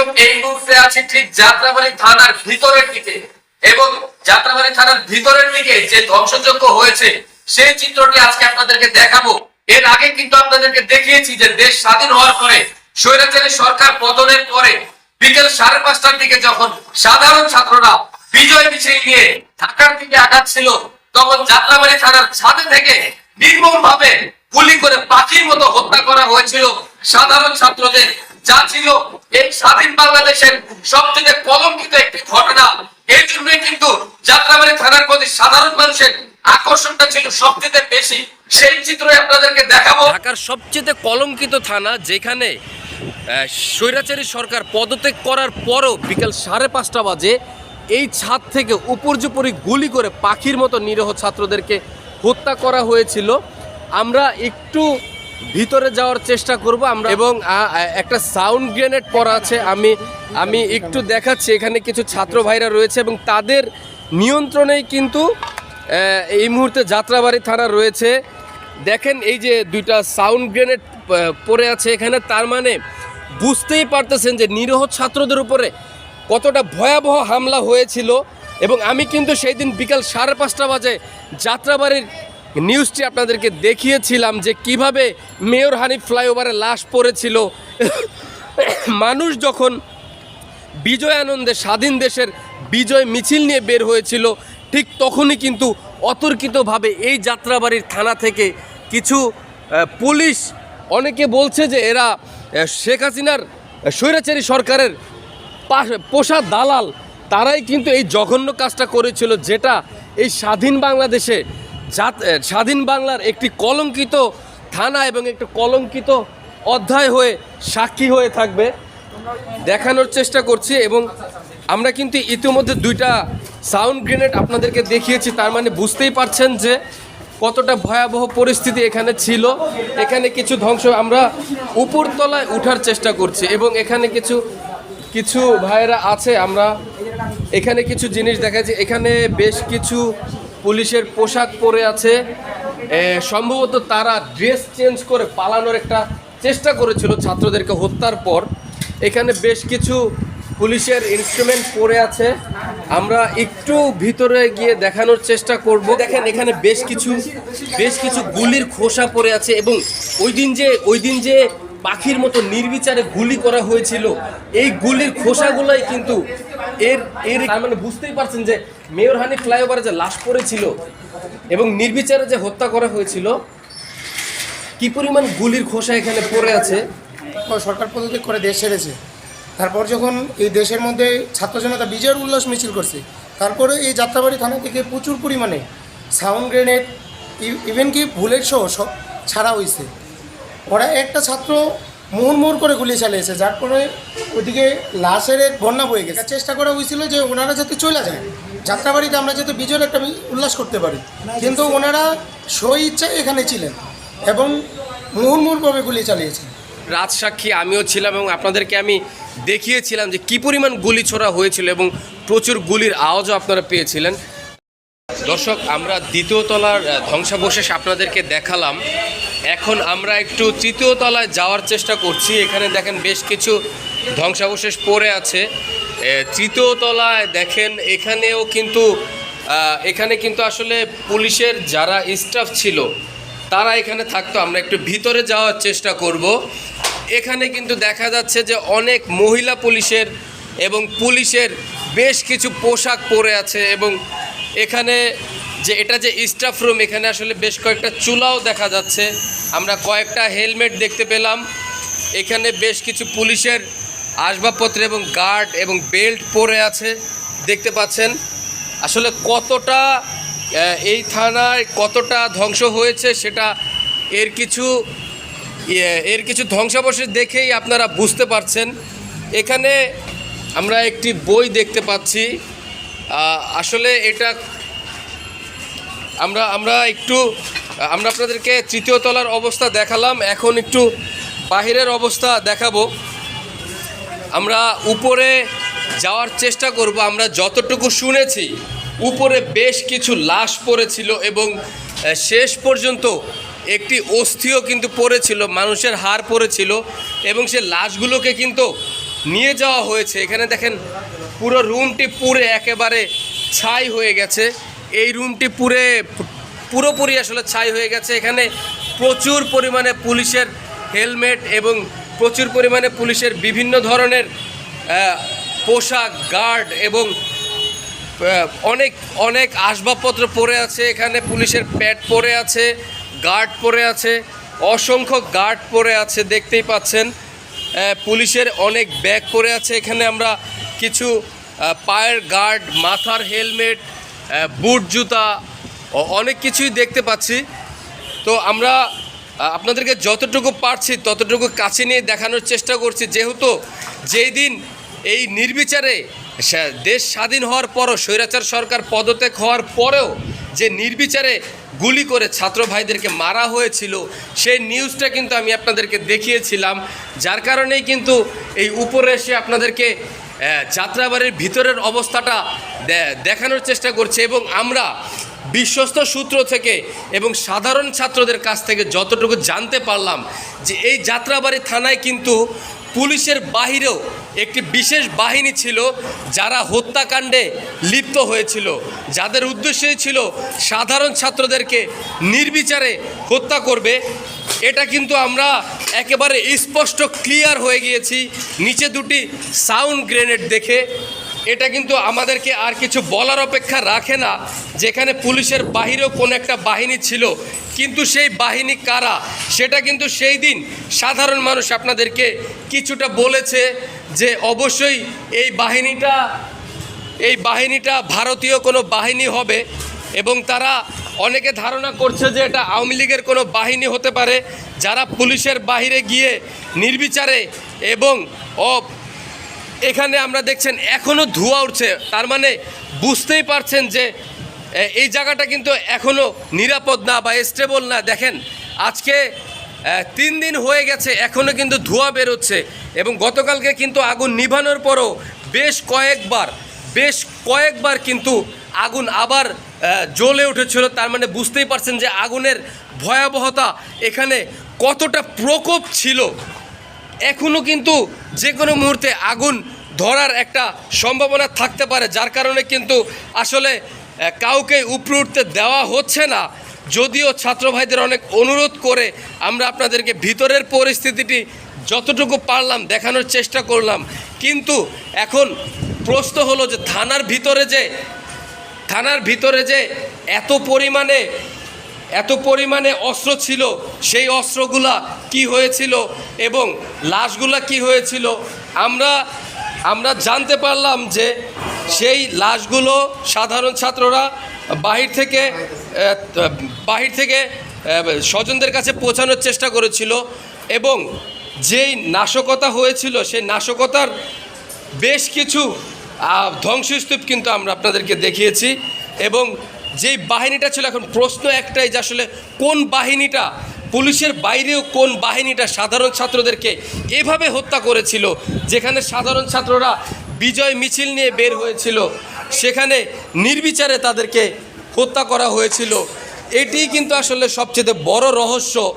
দর্শক, এই মুহূর্তে আছি ঠিক যাত্রাবাড়ি থানার ভিতরের দিকে। এবং যাত্রাবাড়ি থানার ভিতরের দিকে যে ধ্বংসযজ্ঞ হয়েছে, সেই চিত্রটি আজকে আপনাদেরকে দেখাবো। এর আগে কিন্তু আপনাদেরকে দেখিয়েছি যে দেশ স্বাধীন হওয়ার পরে, স্বৈরাচারী সরকার পতনের পরে, বিকেল সাড়ে পাঁচটার দিকে যখন সাধারণ ছাত্ররা বিজয় মিছিল নিয়ে ঢাকার দিকে তখন যাত্রাবাড়ি থানার ছাদে থেকে নির্মম ভাবে গুলি করে পাখির মতো হত্যা করা হয়েছিল সাধারণ ছাত্রদের। যা ছিল এই স্বাধীন বাংলাদেশের সবচেয়ে কলঙ্কিত একটি ঘটনা। এই জন্যই কিন্তু যাত্রাবাড়ি থানার প্রতি সাধারণ মানুষের আকর্ষণটা ছিল সবচেয়ে বেশি। সেই চিত্রই আপনাদেরকে দেখাবো। ঢাকার সবচেয়ে কলঙ্কিত থানা যেখানে স্বৈরাচারী সরকার পদত্যাগ করার পরও বিকাল সাড়ে পাঁচটা বাজে এই ছাদ থেকে উপর্যুপরি গুলি করে পাখির মতো নিরহ ছাত্রদেরকে হত্যা করা হয়েছিল। আমরা একটু ভিতরে যাওয়ার চেষ্টা করব আমরা। এবং একটা সাউন্ড গ্রেনেড পরা আছে, আমি আমি একটু দেখাচ্ছি, এখানে কিছু ছাত্র ভাইরা রয়েছে এবং তাদের নিয়ন্ত্রণেই কিন্তু এই মুহূর্তে যাত্রাবাড়ি থানা রয়েছে। দেখেন, এই যে দুইটা সাউন্ড গ্রেনেড পড়ে আছে এখানে, তার মানে বুঝতেই পারতেছেন যে নিরহ ছাত্রদের উপরে কতটা ভয়াবহ হামলা হয়েছিল। এবং আমি কিন্তু সেই দিন বিকাল সাড়ে পাঁচটা বাজে যাত্রাবাড়ির নিউজটি আপনাদেরকে দেখিয়েছিলাম যে কীভাবে মেয়র হানিফ ফ্লাইওভারে লাশ পড়েছিল। মানুষ যখন বিজয় আনন্দে স্বাধীন দেশের বিজয় মিছিল নিয়ে বের হয়েছিল, ঠিক তখনই কিন্তু অতর্কিতভাবে এই যাত্রাবাড়ির থানা থেকে কিছু পুলিশ অনেকে বলছে যে এরা শেখ হাসিনার স্বৈরাচারী সরকারের পোষা দালাল, তারাই কিন্তু এই জঘন্য কাজটা করেছিল, যেটা এই স্বাধীন বাংলাদেশে স্বাধীন বাংলার একটি কলঙ্কিত থানা এবং একটি কলঙ্কিত অধ্যায় হয়ে সাক্ষী হয়ে থাকবে। দেখানোর চেষ্টা করছি এবং আমরা কিন্তু ইতিমধ্যে দুইটা সাউন্ড গ্রেনেড আপনাদেরকে দেখিয়েছি, তার মানে বুঝতেই পারছেন যে কতটা ভয়াবহ পরিস্থিতি এখানে ছিল। এখানে কিছু ধ্বংস আমরা উপরতলায় উঠার চেষ্টা করছি এবং এখানে কিছু কিছু ভাইয়েরা আছে, আমরা এখানে কিছু জিনিস দেখাচ্ছি। এখানে বেশ কিছু পুলিশের পোশাক পরে আছে। সম্ভবত তারা ড্রেস চেঞ্জ করে পালানোর একটা চেষ্টা করেছিল ছাত্রদেরকে হত্যার পর। এখানে বেশ কিছু পুলিশের ইনস্ট্রুমেন্ট পড়ে আছে। আমরা একটু ভিতরে গিয়ে দেখানোর চেষ্টা করব। দেখেন, এখানে বেশ কিছু বেশ কিছু গুলির খোসা পড়ে আছে এবং ওই দিন যে, ওই দিন যে পাখির মতো নির্বিচারে গুলি করা হয়েছিল। এই গুলির খোসাগুলোই কিন্তু এর এর মানে বুঝতেই পারছেন যে মেয়র হানি ফ্লাইওভারে যে লাশ পড়েছিল এবং নির্বিচারে যে হত্যা করা হয়েছিল, কি পরিমাণ গুলির খোসা এখানে পড়ে আছে? সরকার পদত্যাগ করে দেশ ছেড়েছে। তারপর যখন এই দেশের মধ্যে ছাত্র জনতা বিজয়ের উল্লাস মিছিল করছে, তারপরে এই যাত্রাবাড়ি থানা থেকে প্রচুর পরিমাণে সাউন্ড গ্রেনেড ইভেন কি বুলেট সহ সব ছাড়া হয়েছে ওরা একটা ছাত্র মুহুর্মুহুর করে গুলি চালিয়েছে যার ফলে ওদিকে লাশের এক বন্যা বয়ে গেছে। চেষ্টা করা হয়েছিল যে ওনারা যাতে চলে যায়। যাত্রাবাড়িতে আমরা যাতে বিজয়ের একটা উল্লাস করতে পারি। কিন্তু ওনারা স্ব ইচ্ছায় এখানে ছিলেন এবং মুহুর্মুহুরভাবে গুলি চালিয়েছেন। রাজসাক্ষী আমিও ছিলাম এবং আপনাদেরকে আমি দেখিয়েছিলাম যে কি পরিমাণ গুলি ছোড়া হয়েছিল এবং প্রচুর গুলির আওয়াজও আপনারা পেয়েছিলেন। দর্শক, আমরা দ্বিতীয় তলার ধ্বংসাবশেষ আপনাদেরকে দেখালাম। এখন আমরা একটু তৃতীয় তলায় যাওয়ার চেষ্টা করছি। এখানে দেখেন বেশ কিছু ধ্বংসাবশেষ পড়ে আছে। তৃতীয় তলায় দেখেন, এখানেও কিন্তু এখানে কিন্তু আসলে পুলিশের যারা স্টাফ ছিল, তারা এখানে থাকতো। আমরা একটু ভিতরে যাওয়ার চেষ্টা করব। এখানে কিন্তু দেখা যাচ্ছে যে অনেক মহিলা পুলিশের এবং পুলিশের বেশ কিছু পোশাক পরে আছে এবং এখানে যে এটা যে স্টাফ রুম এখানে আসলে বেশ কয়েকটা চুলাও দেখা যাচ্ছে। আমরা কয়েকটা হেলমেট দেখতে পেলাম। এখানে বেশ কিছু পুলিশের আসবাবপত্র এবং গার্ড এবং বেল্ট পরে আছে। দেখতে পাচ্ছেন আসলে কতটা এই থানায় কতটা ধ্বংস হয়েছে সেটা এর কিছু ইয়ে, এর কিছু ধ্বংসাবশেষ দেখেই আপনারা বুঝতে পারছেন। এখানে আমরা একটি বই দেখতে পাচ্ছি। আসলে এটা আমরা আমরা একটু, আমরা আপনাদেরকে তৃতীয় তলার অবস্থা দেখালাম, এখন একটু বাহিরের অবস্থা দেখাবো। আমরা উপরে যাওয়ার চেষ্টা করব, আমরা যতটুকু শুনেছি, উপরে বেশ কিছু লাশ পড়েছিল এবং শেষ পর্যন্ত একটি অস্থিও কিন্তু পড়েছিল, মানুষের হাড় পড়েছিল এবং সে লাশগুলোকে কিন্তু নিয়ে যাওয়া হয়েছে। এখানে দেখেন, পুরো রুমটি পুরে একেবারে ছাই হয়ে গেছে। এই রুমটি পুরে, পুরোপুরি আসলে ছাই হয়ে গেছে। এখানে প্রচুর পরিমাণে পুলিশের হেলমেট এবং প্রচুর পরিমাণে পুলিশের বিভিন্ন ধরনের পোশাক, গার্ড এবং অনেক অনেক আসবাবপত্র পড়ে আছে। এখানে পুলিশের প্যাড পড়ে আছে, গার্ড পড়ে আছে, অসংখ্য গার্ড পড়ে আছে, দেখতেই পাচ্ছেন। পুলিশের অনেক ব্যাগ পড়ে আছে। এখানে আমরা কিছু পায়ের গার্ড, মাথার হেলমেট বুট, জুতা অনেক কিছুই দেখতে পাচ্ছি। তো আমরা আপনাদেরকে যতটুকু পারছি, ততটুকু কাছে নিয়ে দেখানোর চেষ্টা করছি। যেহেতু যেই দিন এই নির্বিচারে দেশ স্বাধীন হওয়ার পরও, স্বৈরাচার সরকার পদত্যাগ হওয়ার পরেও যে নির্বিচারে গুলি করে ছাত্র ভাইদেরকে মারা হয়েছিল, সেই নিউজটা কিন্তু আমি আপনাদেরকে দেখিয়েছিলাম। যার কারণেই কিন্তু এই উপরে এসে আপনাদেরকে যাত্রাবাড়ির ভিতরের অবস্থাটা দেখানোর চেষ্টা করছে এবং আমরা বিশ্বস্ত সূত্র থেকে এবং সাধারণ ছাত্রদের কাছ থেকে যতটুকু জানতে পারলাম যে এই যাত্রাবাড়ি থানায় কিন্তু পুলিশের বাহিরেও একটি বিশেষ বাহিনী ছিল যারা হত্যাকাণ্ডে লিপ্ত হয়েছিল। যাদের উদ্দেশ্যই ছিল সাধারণ ছাত্রদেরকে নির্বিচারে হত্যা করবে। এটা কিন্তু আমরা একেবারে স্পষ্ট, ক্লিয়ার হয়ে গিয়েছি। নিচে দুটি সাউন্ড গ্রেনেড দেখে এটা কিন্তু আমাদেরকে আর কিছু বলার অপেক্ষা রাখে না। যেখানে পুলিশের বাহিরেও কোনো একটা বাহিনী ছিল। কিন্তু সেই বাহিনী কারা? সেটা কিন্তু সেই দিন সাধারণ মানুষ আপনাদেরকে কিছুটা বলেছে যে অবশ্যই এই বাহিনীটা এই বাহিনীটা ভারতীয় কোনো বাহিনী হবে এবং তারা অনেকে ধারণা করছে যে এটা আওয়ামী লীগের কোনো বাহিনী হতে পারে। যারা পুলিশের বাইরে গিয়ে নির্বিচারে এবং এখানে আমরা দেখছেন এখনও ধোঁয়া উঠছে। তার মানে বুঝতেই পারছেন যে এই জায়গাটা কিন্তু এখনও নিরাপদ না বা স্টেবল না। দেখেন, আজকে তিন দিন হয়ে গেছে এখনও কিন্তু ধোঁয়া বেরোচ্ছে এবং গতকালকে কিন্তু আগুন নিভানোর পরও বেশ কয়েকবার বেশ কয়েকবার কিন্তু আগুন আবার জ্বলে উঠেছিল। তার মানে বুঝতেই পারছেন যে আগুনের ভয়াবহতা এখানে কতটা প্রকোপ ছিল। এখনও কিন্তু যে কোনো মুহূর্তে আগুন ধরার একটা সম্ভাবনা থাকতে পারে, যার কারণে কিন্তু আসলে কাউকে উপরে উঠতে দেওয়া হচ্ছে না। যদিও ছাত্র ভাইদের অনেক অনুরোধ করে আমরা আপনাদেরকে ভিতরের পরিস্থিতিটি যতটুকু পারলাম দেখানোর চেষ্টা করলাম। কিন্তু এখন প্রশ্ন হলো যে, থানার ভিতরে যে, থানার ভিতরে যে এত পরিমাণে এত পরিমাণে অস্ত্র ছিল, সেই অস্ত্রগুলা কি হয়েছিল এবং লাশগুলা কি হয়েছিল, আমরা আমরা জানতে পারলাম যে সেই লাশগুলো সাধারণ ছাত্ররা বাহির থেকে বাহির থেকে স্বজনদের কাছে পৌঁছানোর চেষ্টা করেছিল এবং যেই নাশকতা হয়েছিল, সেই নাশকতার বেশ কিছু ধ্বংসস্তূপ কিন্তু আমরা আপনাদেরকে দেখিয়েছি এবং যেই বাহিনীটা ছিল, এখন প্রশ্ন একটাই যে আসলে কোন বাহিনীটা, পুলিশের বাইরেও কোন বাহিনীটা সাধারণ ছাত্রদেরকে এভাবে হত্যা করেছিল? যেখানে সাধারণ ছাত্ররা বিজয় মিছিল নিয়ে বের হয়েছিল, সেখানে নির্বিচারে তাদেরকে হত্যা করা হয়েছিল। এটি কিন্তু আসলে সবচেয়ে বড় রহস্য।